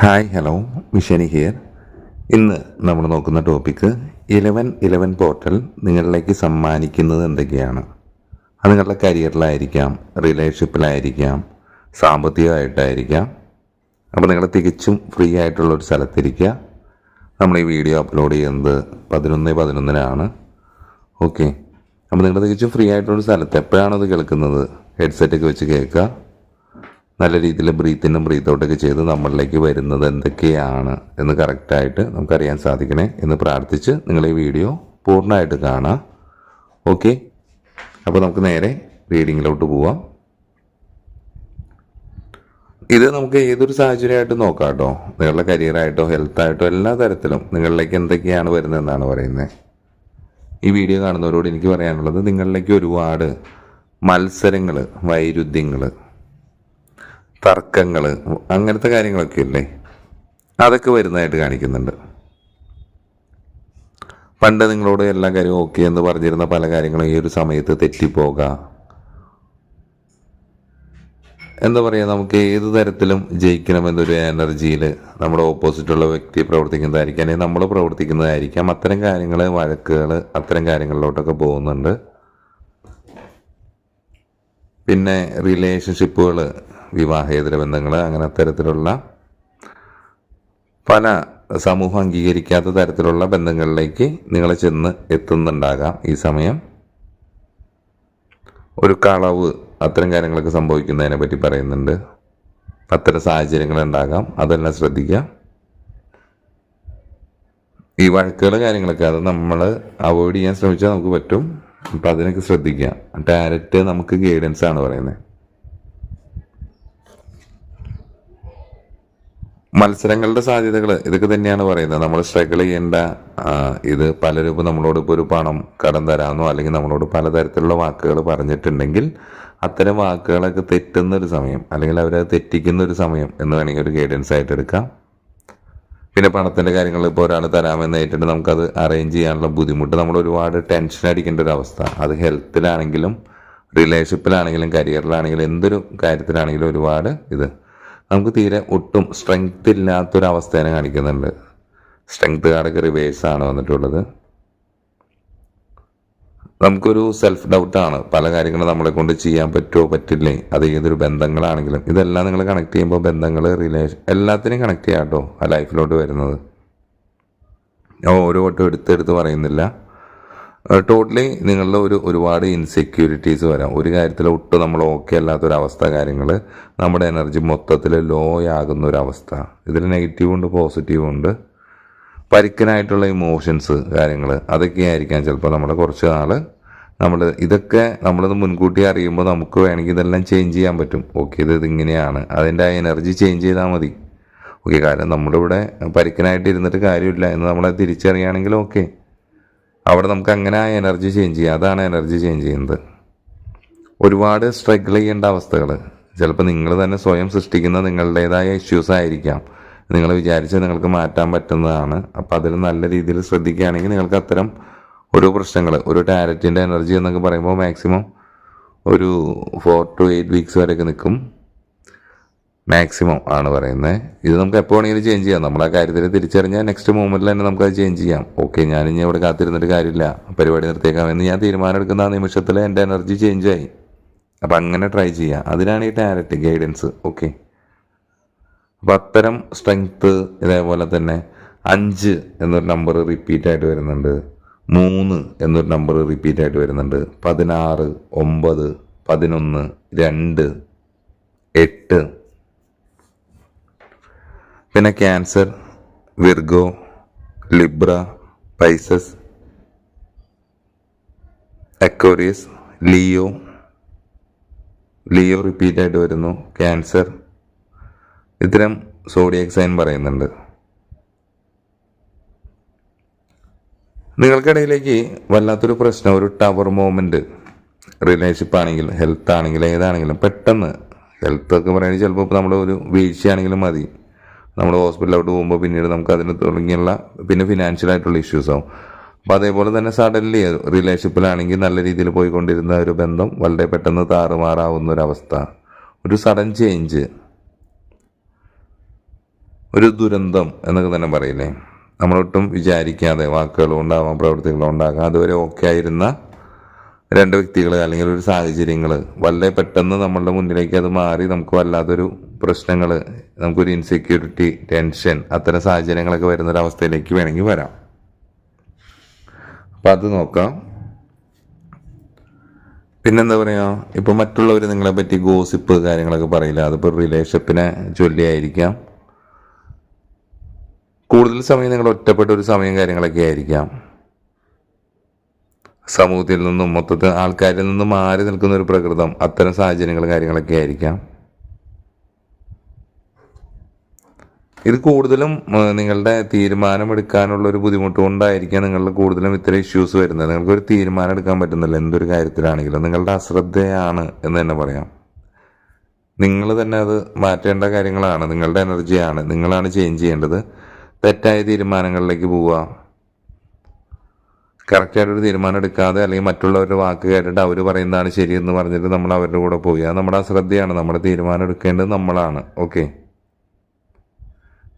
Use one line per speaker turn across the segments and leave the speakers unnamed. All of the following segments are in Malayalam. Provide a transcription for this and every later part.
ഹായ് ഹലോ മിഷനി ഹിയർ ഇന്ന് നമ്മൾ നോക്കുന്ന ടോപ്പിക്ക് ഇലവൻ ഇലവൻ പോർട്ടൽ നിങ്ങളിലേക്ക് സമ്മാനിക്കുന്നത് എന്തൊക്കെയാണ്? അത് നിങ്ങളുടെ കരിയറിലായിരിക്കാം റിലേഷൻഷിപ്പിലായിരിക്കാം സാമ്പത്തികമായിട്ടായിരിക്കാം. അപ്പോൾ നിങ്ങൾ തികച്ചും ഫ്രീ ആയിട്ടുള്ള ഒരു സ്ഥലത്തിരിക്കുക. നമ്മൾ ഈ വീഡിയോ അപ്ലോഡ് ചെയ്യുന്നത് പതിനൊന്ന് പതിനൊന്നിനാണ്. ഓക്കെ അപ്പോൾ നിങ്ങൾ തികച്ചും ഫ്രീ ആയിട്ടുള്ളൊരു സ്ഥലത്ത് എപ്പോഴാണോ അത് കേൾക്കുന്നത് ഹെഡ്സെറ്റൊക്കെ വെച്ച് കേൾക്കുക. നല്ല രീതിയിൽ ബ്രീത്തിനും ബ്രീത്ത് ഔട്ടൊക്കെ ചെയ്ത് നമ്മളിലേക്ക് വരുന്നത് എന്തൊക്കെയാണ് എന്ന് കറക്റ്റായിട്ട് നമുക്കറിയാൻ സാധിക്കണേ എന്ന് പ്രാർത്ഥിച്ച് നിങ്ങൾ ഈ വീഡിയോ പൂർണമായിട്ട് കാണാം. ഓക്കെ അപ്പോൾ നമുക്ക് നേരെ റീഡിങ്ങിലോട്ട് പോവാം. ഇത് നമുക്ക് ഏതൊരു സാഹചര്യമായിട്ട് നോക്കാം കേട്ടോ. നിങ്ങളുടെ കരിയറായിട്ടോ ഹെൽത്തായിട്ടോ എല്ലാ തരത്തിലും നിങ്ങളിലേക്ക് എന്തൊക്കെയാണ് വരുന്നതെന്നാണ് പറയുന്നത്. ഈ വീഡിയോ കാണുന്നവരോട് എനിക്ക് പറയാനുള്ളത് നിങ്ങളിലേക്ക് ഒരുപാട് മത്സരങ്ങൾ വൈരുദ്ധ്യങ്ങൾ തർക്കങ്ങൾ അങ്ങനത്തെ കാര്യങ്ങളൊക്കെ ഇല്ലേ അതൊക്കെ വരുന്നതായിട്ട് കാണിക്കുന്നുണ്ട്. പണ്ട് നിങ്ങളോട് എല്ലാ കാര്യവും ഓക്കെ എന്ന് പറഞ്ഞിരുന്ന പല കാര്യങ്ങളും ഈ ഒരു സമയത്ത് തെറ്റിപ്പോക. എന്താ പറയുക നമുക്ക് ഏത് തരത്തിലും ജയിക്കണമെന്നൊരു എനർജിയിൽ നമ്മുടെ ഓപ്പോസിറ്റുള്ള വ്യക്തി പ്രവർത്തിക്കുന്നതായിരിക്കാം അല്ലെങ്കിൽ നമ്മൾ പ്രവർത്തിക്കുന്നതായിരിക്കാം. അത്തരം കാര്യങ്ങൾ വഴക്കുകൾ അത്തരം കാര്യങ്ങളിലോട്ടൊക്കെ പോകുന്നുണ്ട്. പിന്നെ റിലേഷൻഷിപ്പുകൾ വിവാഹേതര ബന്ധങ്ങൾ അങ്ങനെ തരത്തിലുള്ള പല സമൂഹം അംഗീകരിക്കാത്ത തരത്തിലുള്ള ബന്ധങ്ങളിലേക്ക് നിങ്ങൾ ചെന്ന് എത്തുന്നുണ്ടാകാം ഈ സമയം. ഒരു കളവ് അത്തരം കാര്യങ്ങളൊക്കെ സംഭവിക്കുന്നതിനെ പറ്റി പറയുന്നുണ്ട്. അത്തരം സാഹചര്യങ്ങൾ ഉണ്ടാകാം. അതെല്ലാം ശ്രദ്ധിക്കുക. ഈ വഴക്കുകൾ കാര്യങ്ങളൊക്കെ അത് നമ്മൾ അവോയ്ഡ് ചെയ്യാൻ ശ്രമിച്ചാൽ നമുക്ക് പറ്റും. അപ്പം അതിനൊക്കെ ശ്രദ്ധിക്കുക. ഡയറക്റ്റ് നമുക്ക് ഗൈഡൻസ് ആണ് പറയുന്നത്. മത്സരങ്ങളുടെ സാധ്യതകൾ ഇതൊക്കെ തന്നെയാണ് പറയുന്നത്. നമ്മൾ സ്ട്രഗിൾ ചെയ്യേണ്ട ഇത് പലരും നമ്മളോട് ഇപ്പോൾ ഒരു പണം കടം തരാമെന്നോ അല്ലെങ്കിൽ നമ്മളോട് പലതരത്തിലുള്ള വാക്കുകൾ പറഞ്ഞിട്ടുണ്ടെങ്കിൽ അത്തരം വാക്കുകളൊക്കെ തെറ്റുന്ന ഒരു സമയം അല്ലെങ്കിൽ അവരത് തെറ്റിക്കുന്ന ഒരു സമയം എന്ന് വേണമെങ്കിൽ ഒരു ഗൈഡൻസ് ആയിട്ട് എടുക്കാം. പിന്നെ പണത്തിന്റെ കാര്യങ്ങൾ ഇപ്പോൾ ഒരാൾ തരാമെന്ന് ഏറ്റിട്ട് നമുക്കത് അറേഞ്ച് ചെയ്യാനുള്ള ബുദ്ധിമുട്ട് നമ്മൾ ഒരുപാട് ടെൻഷൻ അടിക്കേണ്ട ഒരു അവസ്ഥ. അത് ഹെൽത്തിലാണെങ്കിലും റിലേഷൻഷിപ്പിലാണെങ്കിലും കരിയറിലാണെങ്കിലും എന്തൊരു കാര്യത്തിലാണെങ്കിലും ഒരുപാട് ഇത് നമുക്ക് തീരെ ഒട്ടും സ്ട്രെങ്ത് ഇല്ലാത്തൊരവസ്ഥേനെ കാണിക്കുന്നുണ്ട്. സ്ട്രെങ്ത് കാർഡൊക്കെ റിവേഴ്സ് ആണ് വന്നിട്ടുള്ളത്. നമുക്കൊരു സെൽഫ് ഡൗട്ടാണ് പല കാര്യങ്ങളും നമ്മളെ കൊണ്ട് ചെയ്യാൻ പറ്റുമോ പറ്റില്ലേ? അത് ഏതൊരു ബന്ധങ്ങളാണെങ്കിലും. ഇതെല്ലാം നിങ്ങൾ കണക്ട് ചെയ്യുമ്പോൾ ബന്ധങ്ങൾ റിലേഷൻ എല്ലാത്തിനെയും കണക്ട് ചെയ്യാം കേട്ടോ ആ ലൈഫിലോട്ട് വരുന്നത്. ഓരോ വട്ടം എടുത്തെടുത്ത് പറയുന്നില്ല. ടോട്ടലി നിങ്ങളുടെ ഒരു ഒരുപാട് ഇൻസെക്യൂരിറ്റീസ് വരാം. ഒരു കാര്യത്തിൽ ഒട്ടും നമ്മൾ ഓക്കെ അല്ലാത്തൊരവസ്ഥ കാര്യങ്ങൾ നമ്മുടെ എനർജി മൊത്തത്തിൽ ലോ ആകുന്ന ഒരു അവസ്ഥ ഇതിൽ നെഗറ്റീവും ഉണ്ട് പോസിറ്റീവും ഉണ്ട്. പരിക്കനായിട്ടുള്ള ഇമോഷൻസ് കാര്യങ്ങൾ അതൊക്കെ ആയിരിക്കാം ചിലപ്പോൾ നമ്മുടെ കുറച്ച് നാൾ നമ്മൾ ഇതൊക്കെ നമ്മളത് മുൻകൂട്ടി അറിയുമ്പോൾ നമുക്ക് വേണമെങ്കിൽ ഇതെല്ലാം ചേഞ്ച് ചെയ്യാൻ പറ്റും. ഓക്കെ ഇത് ഇതിങ്ങനെയാണ്. അതിന്റെ ആ എനർജി ചേഞ്ച് ചെയ്താൽ മതി. ഓക്കെ കാരണം നമ്മുടെ ഇവിടെ പരിക്കനായിട്ട് ഇരുന്നിട്ട് കാര്യമില്ല എന്ന് നമ്മളെ തിരിച്ചറിയുകയാണെങ്കിൽ ഓക്കെ അവിടെ നമുക്ക് അങ്ങനെ ആ എനർജി ചേഞ്ച് ചെയ്യാം. അതാണ് എനർജി ചേഞ്ച് ചെയ്യുന്നത്. ഒരുപാട് സ്ട്രഗിൾ ചെയ്യേണ്ട അവസ്ഥകൾ. ചിലപ്പോൾ നിങ്ങൾ തന്നെ സ്വയം സൃഷ്ടിക്കുന്ന നിങ്ങളുടേതായ ഇഷ്യൂസ് ആയിരിക്കാം. നിങ്ങൾ വിചാരിച്ചാൽ നിങ്ങൾക്ക് മാറ്റാൻ പറ്റുന്നതാണ്. അപ്പോൾ അതിൽ നല്ല രീതിയിൽ ശ്രദ്ധിക്കുകയാണെങ്കിൽ നിങ്ങൾക്ക് അത്തരം ഓരോ പ്രശ്നങ്ങൾ ഒരു ടാരറ്റിന്റെ എനർജി എന്നൊക്കെ പറയുമ്പോൾ മാക്സിമം ഒരു ഫോർ ടു എയ്റ്റ് വീക്സ് വരെയൊക്കെ നിൽക്കും. മാക്സിമം ആണ് പറയുന്നത് ഇത് നമുക്ക് എപ്പോൾ വേണമെങ്കിലും ചേഞ്ച് ചെയ്യാം. നമ്മൾ ആ കാര്യത്തിൽ തിരിച്ചറിഞ്ഞാൽ നെക്സ്റ്റ് മൂമെന്റിൽ തന്നെ നമുക്ക് അത് ചേഞ്ച് ചെയ്യാം. ഓക്കെ ഇനി ഇവിടെ കാത്തിരുന്നിട്ട് കാര്യമില്ല. പരിപാടി നിർത്തിയേക്കാം എന്ന് ഞാൻ തീരുമാനം എടുക്കുന്ന ആ നിമിഷത്തിൽ എന്റെ എനർജി ചേഞ്ച് ആയി. അപ്പം അങ്ങനെ ട്രൈ ചെയ്യാം. അതിനാണ് ഈ ടാലറ്റ് ഗൈഡൻസ് ഓക്കെ അപ്പം അത്തരം സ്ട്രെങ്ത്ത് ഇതേപോലെ തന്നെ അഞ്ച് എന്നൊരു നമ്പർ റിപ്പീറ്റ് ആയിട്ട് വരുന്നുണ്ട്. മൂന്ന് എന്നൊരു നമ്പർ റിപ്പീറ്റ് ആയിട്ട് വരുന്നുണ്ട്. പതിനാറ് ഒമ്പത് പതിനൊന്ന് രണ്ട് എട്ട് പിന്നെ Cancer Virgo Libra Pisces Aquarius Leo. Leo repeat ആയിട്ട് വരുന്നു. ക്യാൻസർ. ഇത്തരം സോഡിയക് സൈൻ പറയുന്നുണ്ട്. നിങ്ങൾക്കിടയിലേക്ക് വല്ലാത്തൊരു പ്രശ്നം ഒരു ടവർ മൂമെന്റ് റിലേഷൻഷിപ്പ് ആണെങ്കിലും ഹെൽത്ത് ആണെങ്കിലും ഏതാണെങ്കിലും പെട്ടെന്ന് ഹെൽത്ത് ഒക്കെ പറയുന്നത് ചിലപ്പോൾ നമ്മൾ ഒരു വീഴ്ചയാണെങ്കിലും മതി. നമ്മൾ ഹോസ്പിറ്റലിലോട്ട് പോകുമ്പോൾ പിന്നീട് നമുക്ക് അതിന് തുടങ്ങിയുള്ള പിന്നെ ഫിനാൻഷ്യൽ ആയിട്ടുള്ള ഇഷ്യൂസ് ആവും. അപ്പോൾ അതേപോലെ തന്നെ സഡൻലി റിലേഷൻഷിപ്പിലാണെങ്കിൽ നല്ല രീതിയിൽ പോയിക്കൊണ്ടിരുന്ന ഒരു ബന്ധം വളരെ പെട്ടെന്ന് താറുമാറാവുന്ന ഒരു അവസ്ഥ. ഒരു സഡൻ ചേഞ്ച് ഒരു ദുരന്തം എന്നൊക്കെ തന്നെ പറയില്ലേ? നമ്മളൊട്ടും വിചാരിക്കാതെ വാക്കുകൾ ഉണ്ടാവാം പ്രവൃത്തികൾ ഉണ്ടാകാം അതുവരെ ഓക്കെ ആയിരുന്ന രണ്ട് വ്യക്തികൾ അല്ലെങ്കിൽ ഒരു സാഹചര്യങ്ങൾ വളരെ പെട്ടെന്ന് നമ്മളുടെ മുന്നിലേക്ക് അത് മാറി നമുക്ക് വല്ലാത്തൊരു പ്രശ്നങ്ങൾ നമുക്കൊരു ഇൻസെക്യൂരിറ്റി ടെൻഷൻ അത്തരം സാഹചര്യങ്ങളൊക്കെ വരുന്നൊരവസ്ഥയിലേക്ക് വേണമെങ്കിൽ വരാം. അപ്പം അത് നോക്കാം. പിന്നെന്താ പറയുക ഇപ്പോൾ മറ്റുള്ളവർ നിങ്ങളെ പറ്റി ഗോസിപ്പ് കാര്യങ്ങളൊക്കെ പറയില്ല. അതിപ്പോൾ റിലേഷൻഷിപ്പിനെ ചൊല്ലിയായിരിക്കാം. കൂടുതൽ സമയം നിങ്ങൾ ഒറ്റപ്പെട്ട ഒരു സമയം കാര്യങ്ങളൊക്കെ ആയിരിക്കാം. സമൂഹത്തിൽ നിന്നും മൊത്തത്തിൽ ആൾക്കാരിൽ നിന്നും മാറി നിൽക്കുന്ന ഒരു പ്രകൃതം. അത്തരം സാഹചര്യങ്ങൾ കാര്യങ്ങളൊക്കെ ആയിരിക്കാം. ഇത് കൂടുതലും നിങ്ങളുടെ തീരുമാനമെടുക്കാനുള്ള ഒരു ബുദ്ധിമുട്ട് കൊണ്ടായിരിക്കാം നിങ്ങളുടെ കൂടുതലും ഇത്തരം ഇഷ്യൂസ് വരുന്നത്. നിങ്ങൾക്ക് ഒരു തീരുമാനം എടുക്കാൻ പറ്റുന്നില്ല എന്തൊരു കാര്യത്തിലാണെങ്കിലും. നിങ്ങളുടെ അശ്രദ്ധയാണ് എന്ന് തന്നെ പറയാം. നിങ്ങൾ തന്നെ അത് മാറ്റേണ്ട കാര്യങ്ങളാണ്. നിങ്ങളുടെ എനർജിയാണ് നിങ്ങളാണ് ചേഞ്ച് ചെയ്യേണ്ടത്. തെറ്റായ തീരുമാനങ്ങളിലേക്ക് പോവുക. കറക്റ്റായിട്ടൊരു തീരുമാനം എടുക്കാതെ അല്ലെങ്കിൽ മറ്റുള്ളവരുടെ വാക്ക് കേട്ടിട്ട് അവർ പറയുന്നതാണ് ശരിയെന്ന് പറഞ്ഞിട്ട് നമ്മൾ അവരുടെ കൂടെ പോയി. അത് നമ്മുടെ അശ്രദ്ധയാണ്. നമ്മുടെ തീരുമാനം എടുക്കേണ്ടത് നമ്മളാണ്. ഓക്കെ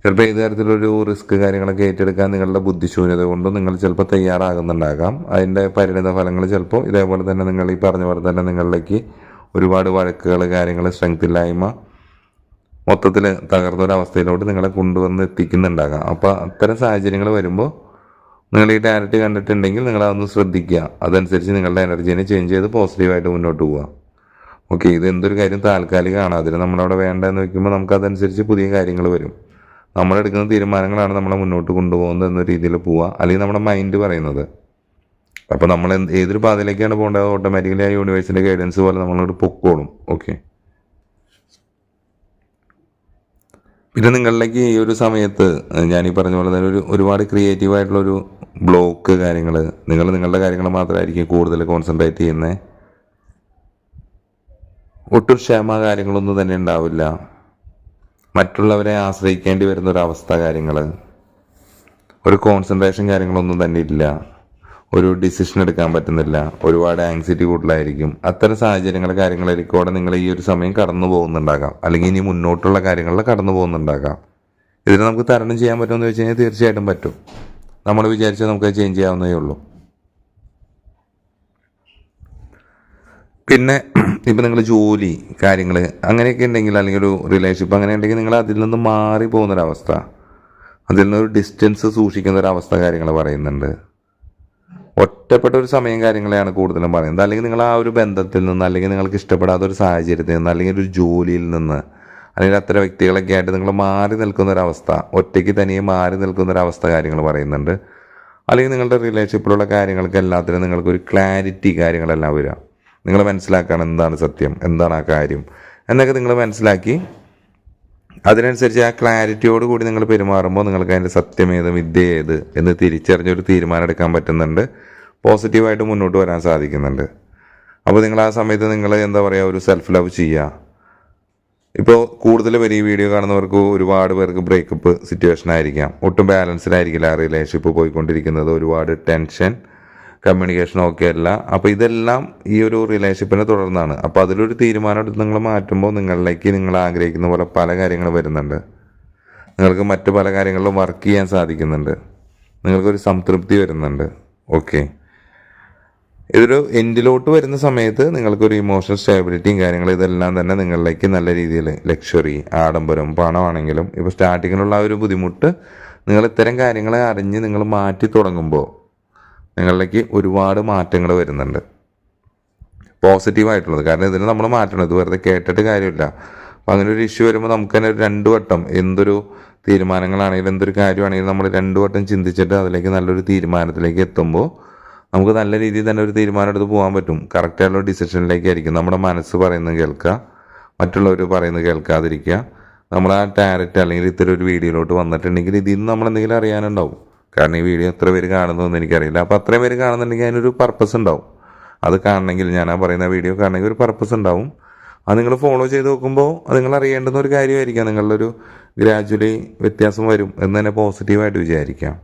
ചിലപ്പോൾ ഏത് തരത്തിലൊരു റിസ്ക് കാര്യങ്ങളൊക്കെ ഏറ്റെടുക്കാൻ നിങ്ങളുടെ ബുദ്ധിശൂന്യത കൊണ്ടും നിങ്ങൾ ചിലപ്പോൾ തയ്യാറാകുന്നുണ്ടാകാം. അതിന്റെ പരിണിത ഫലങ്ങൾ ചിലപ്പോൾ ഇതേപോലെ തന്നെ നിങ്ങൾ ഈ പറഞ്ഞ പോലെ തന്നെ നിങ്ങളിലേക്ക് ഒരുപാട് വഴക്കുകൾ കാര്യങ്ങൾ സ്ട്രെങ്ത് ഇല്ലായ്മ മൊത്തത്തിൽ തകർന്നൊരവസ്ഥയിലോട്ട് നിങ്ങളെ കൊണ്ടുവന്ന് എത്തിക്കുന്നുണ്ടാകാം. അപ്പോൾ അത്തരം സാഹചര്യങ്ങൾ വരുമ്പോൾ നിങ്ങൾ ഈ ഡയറക്റ്റ് കണ്ടിട്ടുണ്ടെങ്കിൽ നിങ്ങൾ അതൊന്ന് ശ്രദ്ധിക്കുക. അതനുസരിച്ച് നിങ്ങളുടെ എനർജീനെ ചേഞ്ച് ചെയ്ത് പോസിറ്റീവായിട്ട് മുന്നോട്ട് പോവുക. ഓക്കെ ഇത് എന്തൊരു കാര്യം താൽക്കാലികമാണ്. അതിന് നമ്മളവിടെ വേണ്ടതെന്ന് വെക്കുമ്പോൾ നമുക്ക് അതനുസരിച്ച് പുതിയ കാര്യങ്ങൾ വരും. നമ്മളെടുക്കുന്ന തീരുമാനങ്ങളാണ് നമ്മളെ മുന്നോട്ട് കൊണ്ടുപോകുന്നത് എന്ന രീതിയിൽ പോവുക. അല്ലെങ്കിൽ നമ്മുടെ മൈൻഡ് പറയുന്നത്. അപ്പോൾ നമ്മൾ ഏതൊരു പാതയിലേക്കാണ് പോകേണ്ടത്? ഓട്ടോമാറ്റിക്കലി ആ യൂണിവേഴ്സിന്റെ ഗൈഡൻസ് പോലെ നമ്മളോട് പൊക്കോളും. ഓക്കെ പിന്നെ നിങ്ങളിലേക്ക് ഈ ഒരു സമയത്ത് ഞാൻ ഈ പറഞ്ഞ പോലെ തന്നെ ഒരു ഒരുപാട് ക്രിയേറ്റീവായിട്ടുള്ളൊരു ബ്ലോക്ക് കാര്യങ്ങൾ നിങ്ങൾ നിങ്ങളുടെ കാര്യങ്ങൾ മാത്രമായിരിക്കും കൂടുതൽ കോൺസെൻട്രേറ്റ് ചെയ്യുന്നത് ഒട്ടും ക്ഷമ കാര്യങ്ങളൊന്നും തന്നെ ഉണ്ടാവില്ല. മറ്റുള്ളവരെ ആശ്രയിക്കേണ്ടി വരുന്ന ഒരു അവസ്ഥ കാര്യങ്ങൾ ഒരു കോൺസെൻട്രേഷൻ കാര്യങ്ങളൊന്നും തന്നെ ഇല്ല. ഒരു ഡിസിഷൻ എടുക്കാൻ പറ്റുന്നില്ല. ഒരുപാട് ആങ്സൈറ്റി കൂടുതലായിരിക്കും. അത്തരം സാഹചര്യങ്ങൾ കാര്യങ്ങളിലേക്കൂടെ നിങ്ങൾ ഈ ഒരു സമയം കടന്നു പോകുന്നുണ്ടാകാം. അല്ലെങ്കിൽ ഇനി മുന്നോട്ടുള്ള കാര്യങ്ങളിൽ കടന്നു പോകുന്നുണ്ടാകാം. ഇതിന് നമുക്ക് തരണം ചെയ്യാൻ പറ്റുമെന്ന് വെച്ച് കഴിഞ്ഞാൽ തീർച്ചയായിട്ടും പറ്റും. നമ്മൾ വിചാരിച്ചാൽ നമുക്ക് ചേഞ്ച് ചെയ്യാവുന്നതേ ഉള്ളൂ. പിന്നെ ഇപ്പം നിങ്ങൾ ജോലി കാര്യങ്ങൾ അങ്ങനെയൊക്കെ ഉണ്ടെങ്കിൽ അല്ലെങ്കിൽ ഒരു റിലേഷൻഷിപ്പ് അങ്ങനെ ഉണ്ടെങ്കിൽ നിങ്ങൾ അതിൽ നിന്ന് മാറി പോകുന്നൊരവസ്ഥ. അതിൽ നിന്നൊരു ഡിസ്റ്റൻസ് സൂക്ഷിക്കുന്ന ഒരു അവസ്ഥ കാര്യങ്ങൾ പറയുന്നുണ്ട്. ഒറ്റപ്പെട്ട ഒരു സമയം കാര്യങ്ങളെയാണ് കൂടുതലും പറയുന്നത്. അല്ലെങ്കിൽ നിങ്ങൾ ആ ഒരു ബന്ധത്തിൽ നിന്ന് അല്ലെങ്കിൽ നിങ്ങൾക്ക് ഇഷ്ടപ്പെടാത്ത ഒരു സാഹചര്യത്തിൽ നിന്ന് അല്ലെങ്കിൽ ഒരു ജോലിയിൽ നിന്ന് അല്ലെങ്കിൽ അത്തരം വ്യക്തികളൊക്കെ ആയിട്ട് നിങ്ങൾ മാറി നിൽക്കുന്നൊരവസ്ഥ ഒറ്റയ്ക്ക് തനിയെ മാറി നിൽക്കുന്നൊരവസ്ഥ കാര്യങ്ങൾ പറയുന്നുണ്ട്. അല്ലെങ്കിൽ നിങ്ങളുടെ റിലേഷൻഷിപ്പിലുള്ള കാര്യങ്ങൾക്ക് എല്ലാത്തിനും നിങ്ങൾക്കൊരു ക്ലാരിറ്റി കാര്യങ്ങളെല്ലാം വരിക. നിങ്ങൾ മനസ്സിലാക്കണം എന്താണ് സത്യം എന്താണ് ആ കാര്യം എന്നൊക്കെ നിങ്ങൾ മനസ്സിലാക്കി അതിനനുസരിച്ച് ആ ക്ലാരിറ്റിയോട് കൂടി നിങ്ങൾ പെരുമാറുമ്പോൾ നിങ്ങൾക്ക് അതിന്റെ സത്യം ഏത് വിദ്യ ഏത് എന്ന് തിരിച്ചറിഞ്ഞൊരു തീരുമാനം എടുക്കാൻ പറ്റുന്നുണ്ട്. പോസിറ്റീവായിട്ട് മുന്നോട്ട് വരാൻ സാധിക്കുന്നുണ്ട്. അപ്പോൾ നിങ്ങൾ ആ സമയത്ത് നിങ്ങൾ എന്താ പറയുക ഒരു സെൽഫ് ലവ് ചെയ്യുക. ഇപ്പോൾ കൂടുതൽ പേര് ഈ വീഡിയോ കാണുന്നവർക്ക് ഒരുപാട് പേർക്ക് ബ്രേക്കപ്പ് സിറ്റുവേഷൻ ആയിരിക്കാം. ഒട്ടും ബാലൻസ്ഡ് ആയിരിക്കില്ല ആ റിലേഷൻഷിപ്പ് പോയിക്കൊണ്ടിരിക്കുന്നത്. ഒരുപാട് ടെൻഷൻ കമ്മ്യൂണിക്കേഷൻ ഒക്കെ അല്ല. അപ്പോൾ ഇതെല്ലാം ഈ ഒരു റിലേഷൻഷിപ്പിനെ തുടർന്നാണ്. അപ്പോൾ അതിലൊരു തീരുമാനം എടുത്ത് നിങ്ങൾ മാറ്റുമ്പോൾ നിങ്ങളിലേക്ക് നിങ്ങൾ ആഗ്രഹിക്കുന്ന പോലെ പല കാര്യങ്ങൾ വരുന്നുണ്ട്. നിങ്ങൾക്ക് മറ്റു പല കാര്യങ്ങളിലും വർക്ക് ചെയ്യാൻ സാധിക്കുന്നുണ്ട്. നിങ്ങൾക്കൊരു സംതൃപ്തി വരുന്നുണ്ട്. ഓക്കെ ഇതൊരു എൻഡിലോട്ട് വരുന്ന സമയത്ത് നിങ്ങൾക്കൊരു ഇമോഷണൽ സ്റ്റേബിലിറ്റിയും കാര്യങ്ങളും ഇതെല്ലാം തന്നെ നിങ്ങളിലേക്ക് നല്ല രീതിയിൽ ലക്ഷറി ആഡംബരം പണമാണെങ്കിലും ഇപ്പോൾ സ്റ്റാർട്ടിങ്ങിലുള്ള ഒരു ബുദ്ധിമുട്ട് നിങ്ങൾ ഇത്തരം കാര്യങ്ങളെ അറിഞ്ഞ് നിങ്ങൾ മാറ്റി തുടങ്ങുമ്പോൾ നിങ്ങളിലേക്ക് ഒരുപാട് മാറ്റങ്ങൾ വരുന്നുണ്ട്. പോസിറ്റീവായിട്ടുള്ളത് കാരണം ഇതിന് നമ്മൾ മാറ്റണം. ഇത് വെറുതെ കേട്ടിട്ട് കാര്യമില്ല. അപ്പം അങ്ങനെ ഒരു ഇഷ്യൂ വരുമ്പോൾ നമുക്ക് തന്നെ ഒരു രണ്ട് വട്ടം എന്തൊരു തീരുമാനങ്ങളാണെങ്കിലും എന്തൊരു കാര്യമാണെങ്കിലും നമ്മൾ രണ്ട് വട്ടം ചിന്തിച്ചിട്ട് അതിലേക്ക് നല്ലൊരു തീരുമാനത്തിലേക്ക് എത്തുമ്പോൾ നമുക്ക് നല്ല രീതിയിൽ തന്നെ ഒരു തീരുമാനം എടുത്ത് പോകാൻ പറ്റും. കറക്റ്റായിട്ടുള്ള ഡിസിഷനിലേക്കായിരിക്കും നമ്മുടെ മനസ്സ് പറയുന്നത് കേൾക്കുക. മറ്റുള്ളവർ പറയുന്നത് കേൾക്കാതിരിക്കുക. നമ്മൾ ആ ടാരറ്റ് അല്ലെങ്കിൽ ഇത്തരം ഒരു വീഡിയോയിലോട്ട് വന്നിട്ടുണ്ടെങ്കിൽ ഇതിൽ നിന്ന് നമ്മൾ എന്തെങ്കിലും അറിയാനുണ്ടാവും. കാരണം ഈ വീഡിയോ എത്ര പേര് കാണുന്നതെന്ന് എനിക്കറിയില്ല. അപ്പോൾ അത്രയും പേര് കാണുന്നുണ്ടെങ്കിൽ അതിനൊരു പർപ്പസ് ഉണ്ടാവും. അത് കാണണമെങ്കിൽ ഞാൻ ആ പറയുന്ന വീഡിയോ കാണണമെങ്കിൽ ഒരു പർപ്പസ് ഉണ്ടാവും. അത് നിങ്ങൾ ഫോളോ ചെയ്ത് നോക്കുമ്പോൾ അത് നിങ്ങൾ അറിയേണ്ടുന്ന ഒരു കാര്യമായിരിക്കാം. നിങ്ങളുടെ ഒരു ഗ്രാജുവലി വ്യത്യാസം വരും എന്ന് തന്നെ പോസിറ്റീവായിട്ട് വിചാരിക്കാം.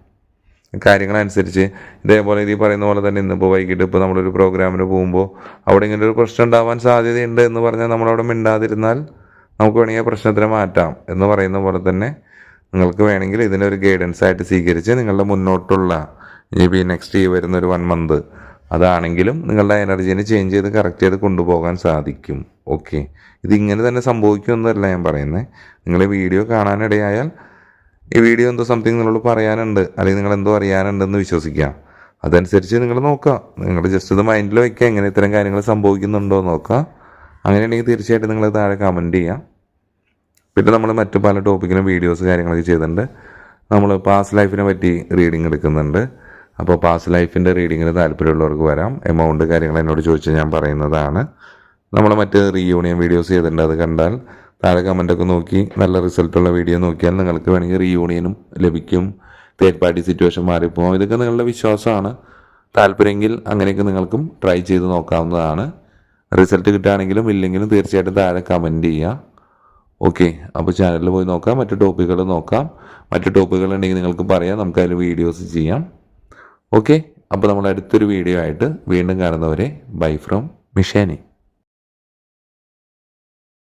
കാര്യങ്ങളനുസരിച്ച് ഇതേപോലെ ഇത് പറയുന്ന പോലെ തന്നെ ഇന്നിപ്പോൾ വൈകിട്ട് ഇപ്പോൾ നമ്മളൊരു പ്രോഗ്രാമിന് പോകുമ്പോൾ അവിടെ ഇങ്ങനെ ഒരു പ്രശ്നം ഉണ്ടാവാൻ സാധ്യതയുണ്ട് എന്ന് പറഞ്ഞാൽ നമ്മളവിടെ മിണ്ടാതിരുന്നാൽ നമുക്ക് വേണമെങ്കിൽ പ്രശ്നത്തിനെ മാറ്റാം എന്ന് പറയുന്ന പോലെ തന്നെ നിങ്ങൾക്ക് വേണമെങ്കിൽ ഇതിനെ ഒരു ഗൈഡൻസ് ആയിട്ട് സ്വീകരിച്ച് നിങ്ങളുടെ മുന്നോട്ടുള്ള ഇനി നെക്സ്റ്റ് ഈ വരുന്ന ഒരു വൺ മന്ത് അതാണെങ്കിലും നിങ്ങളുടെ എനർജീനെ ചേഞ്ച് ചെയ്ത് കറക്റ്റ് ചെയ്ത് കൊണ്ടുപോകാൻ സാധിക്കും. ഓക്കെ ഇതിങ്ങനെ തന്നെ സംഭവിക്കുമെന്നല്ല ഞാൻ പറയുന്നത് നിങ്ങൾ വീഡിയോ കാണാനിടയായാൽ ഈ വീഡിയോ എന്തോ സംതിങ് നിങ്ങളോട് പറയാനുണ്ട് അല്ലെങ്കിൽ നിങ്ങൾ എന്തോ അറിയാനുണ്ടെന്ന് വിശ്വസിക്കാം അതനുസരിച്ച് നിങ്ങൾ നോക്കുക. നിങ്ങൾ ജസ്റ്റ് ഇത് മൈൻഡിൽ വയ്ക്കുക എങ്ങനെ ഇത്തരം കാര്യങ്ങൾ സംഭവിക്കുന്നുണ്ടോ നോക്കുക. അങ്ങനെയാണെങ്കിൽ തീർച്ചയായിട്ടും നിങ്ങൾ താഴെ കമന്റ് ചെയ്യാം പിന്നെ നമ്മൾ മറ്റു പല ടോപ്പിക്കിലും വീഡിയോസ് കാര്യങ്ങളൊക്കെ ചെയ്തിട്ടുണ്ട്. നമ്മൾ പാസ്റ്റ് ലൈഫിനെ പറ്റി റീഡിങ് എടുക്കുന്നുണ്ട്. അപ്പോൾ പാസ്റ്റ് ലൈഫിന്റെ റീഡിങ്ങിന് താല്പര്യമുള്ളവർക്ക് വരാം. എമൗണ്ട് കാര്യങ്ങൾ എന്നോട് ചോദിച്ചാൽ ഞാൻ പറയുന്നതാണ്. നമ്മൾ മറ്റ് റീയൂണിയൻ വീഡിയോസ് ചെയ്തിട്ടുണ്ട് അത് കണ്ടാൽ താഴെ കമന്റൊക്കെ നോക്കി നല്ല റിസൾട്ടുള്ള വീഡിയോ നോക്കിയാൽ നിങ്ങൾക്ക് വേണമെങ്കിൽ റീയൂണിയനും ലഭിക്കും. തേർഡ് പാർട്ടി സിറ്റുവേഷൻ മാറിപ്പോകും ഇതൊക്കെ നിങ്ങളുടെ വിശ്വാസമാണ്. താല്പര്യമെങ്കിൽ അങ്ങനെയൊക്കെ നിങ്ങൾക്കും ട്രൈ ചെയ്ത് നോക്കാവുന്നതാണ്. റിസൾട്ട് കിട്ടുകയാണെങ്കിലും ഇല്ലെങ്കിലും തീർച്ചയായിട്ടും താഴെ കമന്റ് ചെയ്യുക. ഓക്കെ അപ്പോൾ ചാനലിൽ പോയി നോക്കാം മറ്റു ടോപ്പിക്കുകൾ നോക്കാം. മറ്റു ടോപ്പിക്കുകൾ ഉണ്ടെങ്കിൽ നിങ്ങൾക്ക് പറയാം നമുക്ക് അതിൽ വീഡിയോസ് ചെയ്യാം. ഓക്കെ അപ്പോൾ നമ്മൾ അടുത്തൊരു വീഡിയോ ആയിട്ട് വീണ്ടും കാണുന്നവരെ ബൈ ഫ്രം മിഷാനി